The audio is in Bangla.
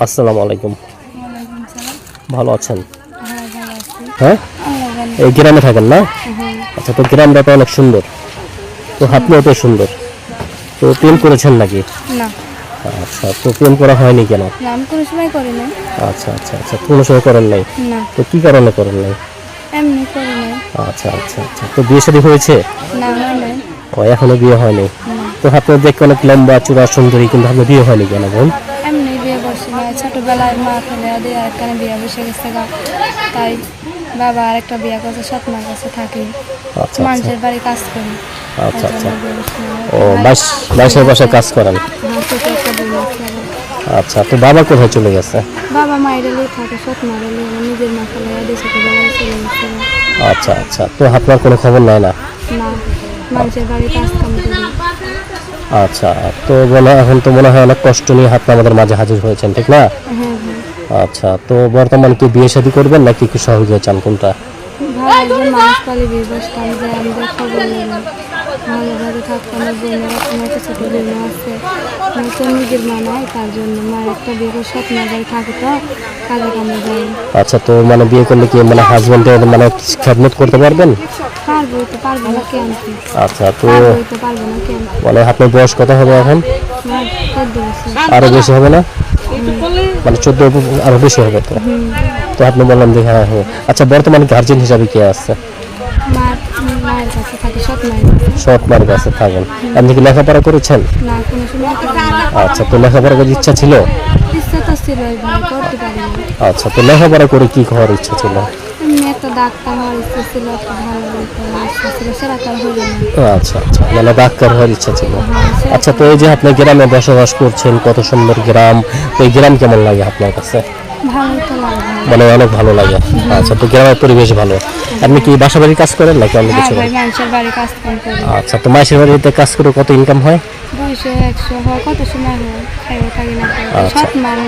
আসসালামু আলাইকুম। ভালো আছেন? হ্যাঁ? হ্যাঁ এই গ্রামে থাকেন না? আচ্ছা তো গ্রামটা তো অনেক সুন্দর। তো আপনিও তো সুন্দর। তো প্রেম করেছেন নাকি? না। আচ্ছা তো প্রেম করা হয়নি কেন? আমি কোনো সময় করি না আচ্ছা আচ্ছা আচ্ছা কোনো সময় করেন নাই? না। তো কি কারণে করেন নাই? এমনি করি না আচ্ছা আচ্ছা আচ্ছা তো বিয়ে শাদী হয়েছে? না হয় ও এখনও বিয়ে হয়নি। তো আপনার দেখতে অনেক লম্বা চূড়া সুন্দরী কিন্তু আপনার বিয়ে হয়নি কেন বোন এমনি বিয়ে করছি না ছোটবেলায় মা ফেলে দিয়ে আরেকখানে বিয়ে বসে গেছে গা। তাই বাবা আরেকটা বিয়ে করছে মার কাছে থাকি। আচ্ছা আচ্ছা। মানুষের বাড়ি কাজ করি। আচ্ছা আচ্ছা। ও বাইশ বাইশের বাসায় কাজ করেন। আচ্ছা তো বাবা কোথায় চলে গেছে? বাবা থাকে সৎ মার নিজের মা ফেলে দিয়ে ছোটবেলায় চলে গেছে আচ্ছা আচ্ছা। তো আপনার কোনো খবর নাই না? না। মানুষের বাড়ি কাজ কাম করি। আচ্ছা তো বলে এখন তো মনে হয় অনেক কষ্ট নিয়ে আপনি আমাদের মাঝে হাজির হয়েছেন ঠিক না? হ্যাঁ হ্যাঁ। আচ্ছা তো বর্তমানে কি বিয়ে শাদী করবেন নাকি একটু সহজে চান কোনটা? ভালো একজন মানুষ পালি বিয়ে বসতাম যে আমাদের খবর নেবেন ভালোভাবে থাকতাম বোনেরা কোনো একটা ছোটো বোন আছে। নতুন নিজের মা নাই তার জন্য মার একটা বিয়ে করে স্বপ্ন যাই থাকে তো কাজে কামে যাই আচ্ছা তো মানে বিয়ে করলে কি মানে হাজবেন্ডের মানে খেদমত করতে পারবেন? পারব তো পারব না কেন? আচ্ছা তো মানে আপনার বয়স কত হবে এখন? আরও বেশি হবে না? মানে চোদ্দ আরও বেশি হবে তো? তো আপনি বললাম যে হ্যাঁ হ্যাঁ। আচ্ছা বর্তমানে গার্জেন হিসাবে কে আছে? সৎ মার কাছে। থাকেন। আপনি কি লেখাপড়া করেছেন। আচ্ছা তো লেখাপড়া করার ইচ্ছা ছিল? আচ্ছা তো লেখাপড়া করে কি হওয়ার ইচ্ছা ছিল? এমনি একটা ডাক্তার হওয়ার ইচ্ছা ছিল একটা ভালো ইচ্ছা ছিল সেটা তো হলো না। আচ্ছা আচ্ছা মানে ডাক্তার হওয়ার ইচ্ছা ছিল। হ্যাঁ, আচ্ছা তো এই যে আপনি গ্রামে বসবাস করছেন কত সুন্দর গ্রাম এই গ্রাম কেমন লাগে আপনার কাছে? ভালো তো লাগে। মানে অনেক ভালো লাগে। আচ্ছা তো গ্রামের পরিবেশ ভালো। আপনি কি বাসা বাড়ির কাজ করেন নাকি অন্য হ্যাঁ কিছু করেন? মানুষের বাড়ি কাজ কাম আচ্ছা তো মাসের বাড়িতে কাজ করে কত ইনকাম হয়? একশো হয় কত সময় হয়? না। সৎ মার